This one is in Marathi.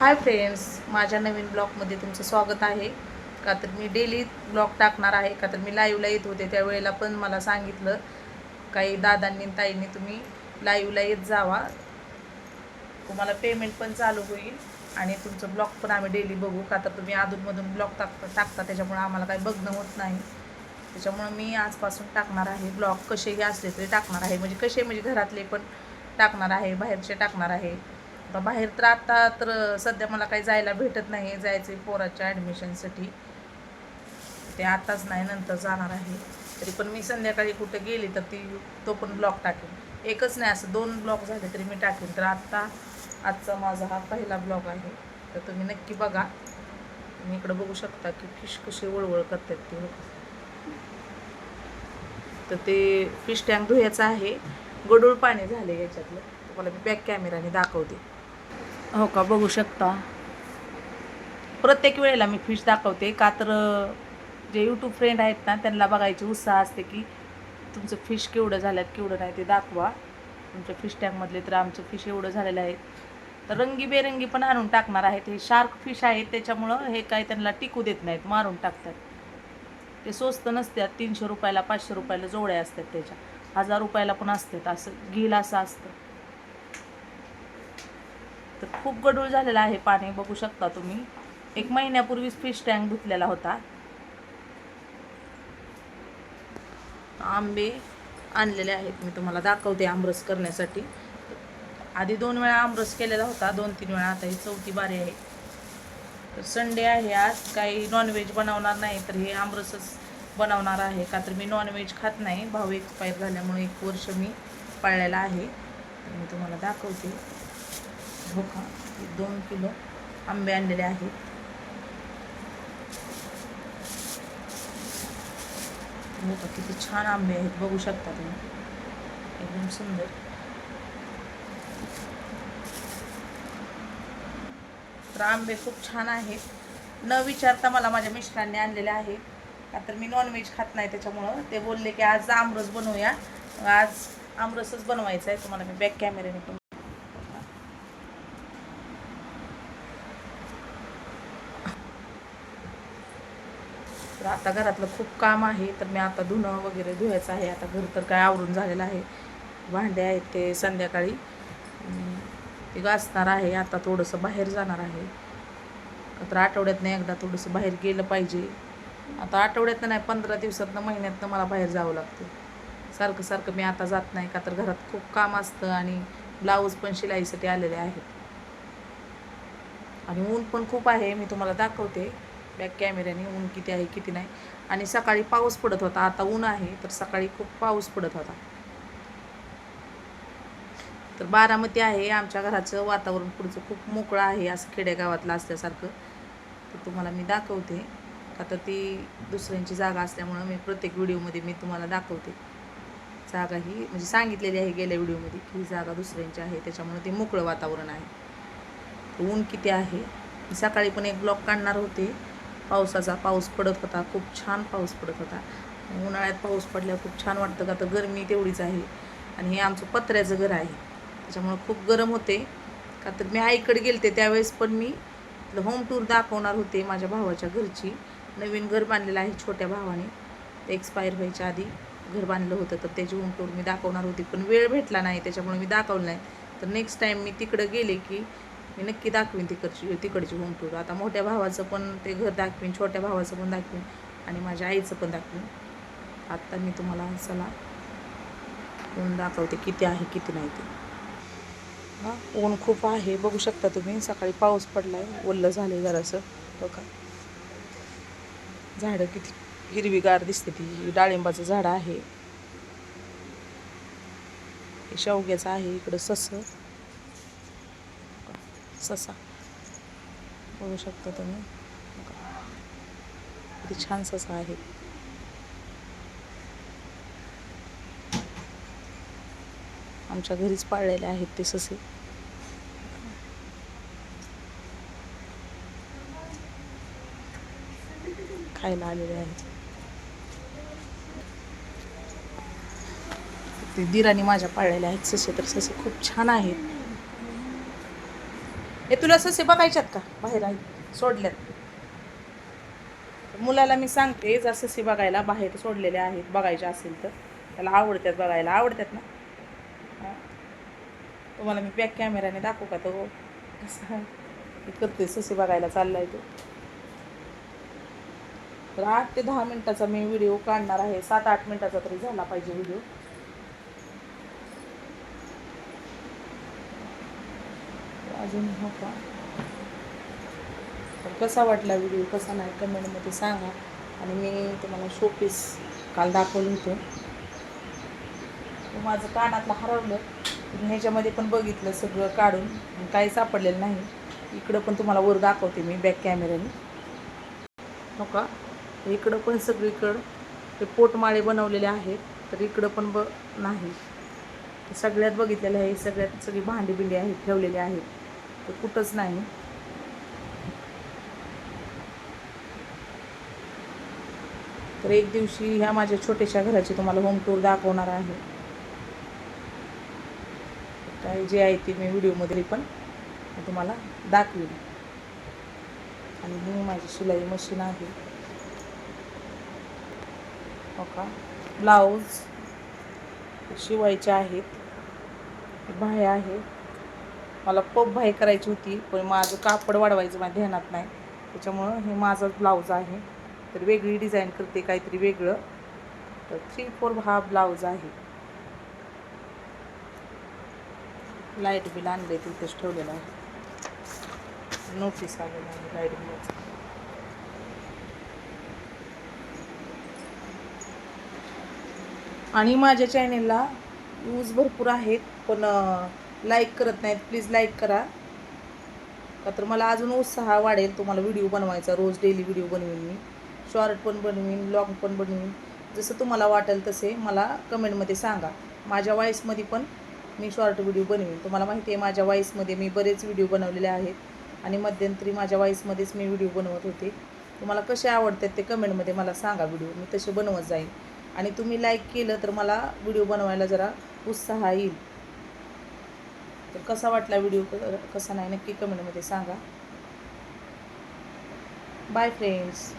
हाय फ्रेंड्स माझ्या नवीन ब्लॉगमध्ये तुमचं स्वागत आहे. का तर मी डेली ब्लॉग टाकणार आहे का तर मी लाईव्हला येत होते त्यावेळेला पण मला सांगितलं. काही दादांनी ताईंनी तुम्ही लाईव्हला येत जावा. तुम्हाला पेमेंट पण चालू होईल आणि तुमचं ब्लॉग पण आम्ही डेली बघू. का तर तुम्ही अधूनमधून ब्लॉग टाकता टाकता त्याच्यामुळे आम्हाला काही बघणं होत नाही. त्याच्यामुळं मी आजपासून टाकणार आहे ब्लॉग कसेही असले तरी टाकणार आहे. म्हणजे कसे म्हणजे घरातले पण टाकणार आहे बाहेरचे टाकणार आहे. आता बाहेर तर आता तर सध्या मला काही जायला भेटत नाही जायचं आहे पोराच्या ॲडमिशनसाठी ते आताच नाही नंतर जाणार आहे. तरी पण मी संध्याकाळी कुठं गेली तर ती तो पण ब्लॉग टाकेन एकच नाही असं दोन ब्लॉग झाले तरी मी टाकेन. तर आत्ता आजचा माझा हा पहिला ब्लॉग आहे. तर तुम्ही नक्की बघा. तुम्ही इकडं बघू शकता की फिश कशी वळवळ करतात ते तर ते फिश टँक धुयाचं आहे. गडूळ पाणी झाले याच्यातलं. तुम्हाला मी बॅक कॅमेराने दाखवते. हो का? बघू शकता. प्रत्येक वेळेला मी फिश दाखवते. का तर जे यूट्यूब फ्रेंड आहेत ना त्यांना बघायची उत्साह असते की तुमचं फिश केवढं झाल्यात केवढं नाही ते दाखवा. तुमच्या फिश टँकमधले तर आमचं फिश एवढं झालेलं आहे. तर रंगीबेरंगी पण आणून टाकणार आहेत. हे शार्क फिश आहेत त्याच्यामुळं हे काय त्यांना टिकू देत नाहीत मारून टाकतात. ते स्वस्त नसतात तीनशे रुपयाला पाचशे रुपयाला जोड्या असतात त्याच्या. हजार रुपयाला पण असतात असं घील असं असतं. तर खूप गडूळ झालेलं आहे पाणी बघू शकता तुम्ही. एक महिन्यापूर्वीच फिश टँक धुतलेला होता. आंबे आणलेले आहेत. मी तुम्हाला दाखवते आमरस करण्यासाठी. आधी दोन वेळा आमरस केलेला होता दोन तीन वेळा. आता ही चौथी बारी आहे. तर संडे आहे आज. काही नॉनव्हेज बनवणार नाही तर हे आमरसच बनवणार आहे. का तर मी नॉनव्हेज खात नाही. भाऊ एक्सपायर झाल्यामुळे एक वर्ष मी पाळलेला आहे. मी तुम्हाला दाखवते. झोका. दोन किलो आंबे आणलेले आहेत. बघा किती छान आंबे आहेत. बघू शकता तुम्ही. एकदम सुंदर. तर आंबे खूप छान आहेत. न विचारता मला माझ्या मिस्टरांनी आणलेले आहे का तर मी नॉनव्हेज खात नाही त्याच्यामुळं. ते बोलले की आज आमरस बनवूया. मग आज आमरसच बनवायचं आहे तुम्हाला मी बॅक कॅमेऱ्याने पण तर आता घरातलं खूप काम आहे तर मी आता धुणं वगैरे धुवायचं आहे. आता घर तर काय आवरून झालेलं आहे. भांडे आहेत ते संध्याकाळी. ते घासणार आहे. आता थोडंसं बाहेर जाणार आहे. तर आठवड्यातनं एकदा थोडंसं बाहेर गेलं पाहिजे. आता आठवड्यातनं नाही पंधरा दिवसातनं महिन्यातनं मला बाहेर जावं लागतं. सारखं सारखं मी आता जात नाही का तर घरात खूप काम असतं आणि ब्लाऊज पण शिलाईसाठी आलेले आहेत. आणि ऊन पण खूप आहे. मी तुम्हाला दाखवते. बॅक कॅमेऱ्याने ऊन किती आहे किती नाही. आणि सकाळी पाऊस पडत होता. आता ऊन आहे तर सकाळी खूप पाऊस पडत होता. तर बारामती आहे. आमच्या घराचं वातावरण पुढचं खूप मोकळं आहे असं खेडेगावातलं असल्यासारखं. तर तुम्हाला मी दाखवते. आता ती दुसऱ्यांची जागा असल्यामुळं मी प्रत्येक व्हिडिओमध्ये मी तुम्हाला दाखवते. जागा ही म्हणजे सांगितलेली आहे गेल्या व्हिडिओमध्ये की ही जागा दुसऱ्यांची आहे त्याच्यामुळे ते मोकळं वातावरण आहे. ऊन किती आहे? सकाळी पण एक ब्लॉक काढणार होते. पावसाचा पाऊस पडत होता खूप छान पाऊस पडत होता. उन्हाळ्यात पाऊस पडल्यावर खूप छान वाटतं का? तर गरमी तेवढीच आहे. आणि हे आमचं पत्र्याचं घर आहे. त्याच्यामुळं खूप गरम होते. का तर मी आईकडे गेलते त्यावेळेस पण मी होम टूर दाखवणार होते माझ्या भावाच्या घरची. नवीन घर बांधलेलं आहे छोट्या भावाने. ते एक्सपायर व्हायच्या आधी घर बांधलं होतं तर त्याची होम टूर मी दाखवणार होती. पण वेळ भेटला नाही त्याच्यामुळे मी दाखवलं नाही. तर नेक्स्ट टाईम मी तिकडं गेले की मी नक्की दाखवीन तिकडची तिकडची होम टूर आता मोठ्या भावाचं पण ते घर दाखवीन छोट्या भावाचं पण दाखवीन आणि माझ्या आईचं पण दाखवीन. आत्ता मी तुम्हाला चला ऊन दाखवते किती आहे किती नाही ते. हां ऊन खूप आहे बघू शकता तुम्ही. सकाळी पाऊस पडला आहे ओल्लं झालं आहे जरासं. बघा. झाडं किती हिरवीगार दिसते ती. डाळिंबाचं झाड आहे. हे शेवग्याचं आहे इकडं ससं. ससा. बघू शकता तुम्ही? किती छान ससा आहे. आमच्या घरीच पाळलेले आहेत ते ससे. खायला आलेले आहेत. ते दिराने माझ्या पाळलेले आहेत ससे तर ससे खूप छान आहेत. हे तुला ससे बघायच्यात का? बाहेर आहे. सोडल्यात. मुलाला मी सांगते जर ससे बघायला बाहेर सोडलेले आहेत बघायचे असेल तर. त्याला आवडतात बघायला. आवडतात ना? तुम्हाला मी बॅक कॅमेऱ्याने दाखवू का तो? कसा? हे करते ससे बघायला चाललाय तो. तर आठ ते दहा मिनिटाचा मी व्हिडिओ काढणार आहे. सात आठ मिनिटाचा तरी झाला पाहिजे व्हिडिओ अजून हो का तर कसा वाटला व्हिडिओ कसा नाही कमेंटमध्ये सांगा. आणि मी तुम्हाला शोपीस काल दाखवलं होतं. माझं कानातलं हरवलं. ह्याच्यामध्ये पण बघितलं सगळं काढून. काही सापडलेलं नाही. इकडं पण तुम्हाला वर दाखवते मी बॅक कॅमेऱ्याने हो का? इकडं पण सगळीकडं ते पोटमाळे बनवलेले आहेत. तर इकडं पण ब नाही. सगळ्यात बघितलेलं आहे. सगळ्यात सगळी भांडी बिंडी आहेत ठेवलेली आहेत. तर कुठंच नाही. तर एक दिवशी ह्या माझ्या छोट्याशा घराची तुम्हाला होम टूर दाखवणार आहे. काय जे आहे ते मी व्हिडिओमध्ये पण मी तुम्हाला दाखवेन. आणि ही माझी शिलाई मशीन आहे. हो का? ब्लाऊज शिवायचे आहेत. बाह्य आहे. मला पप भाई करायची होती पण माझं कापड वाढवायचं माझ्या ध्यानात नाही. त्याच्यामुळं हे माझं ब्लाऊज आहे. तर वेगळी डिझाईन करते काहीतरी वेगळं. तर थ्री फोर हा ब्लाऊज आहे. लाइट बिल आणले तिथेच ठेवलेलं आहे. नोटीस आलेलं आहे लाइट बिलाचं. आणि माझ्या चॅनेलला व्ह्यूज भरपूर आहेत पण लाईक करत नाहीत प्लीज लाईक करा. का तर मला अजून उत्साह वाढेल तुम्हाला व्हिडिओ बनवायचा रोज डेली व्हिडिओ बनवीन मी. शॉर्ट पण बनवीन लॉंग पण बनवीन. जसं तुम्हाला वाटेल तसे मला कमेंटमध्ये सांगा. माझ्या वॉईसमध्ये पण मी शॉर्ट व्हिडिओ बनवीन. तुम्हाला माहिती आहे माझ्या वॉईसमध्ये मी बरेच व्हिडिओ बनवलेले आहेत. आणि मध्यंतरी माझ्या वॉईसमध्येच मी व्हिडिओ बनवत होते. तुम्हाला कसे आवडतात ते कमेंटमध्ये मला सांगा व्हिडिओ मी तसे बनवत जाईन. आणि तुम्ही लाईक केलं तर मला व्हिडिओ बनवायला जरा उत्साह येईल. तर कसा वाटला व्हिडिओ कसा नाही? नक्की कमेंटमध्ये सांगा. Bye friends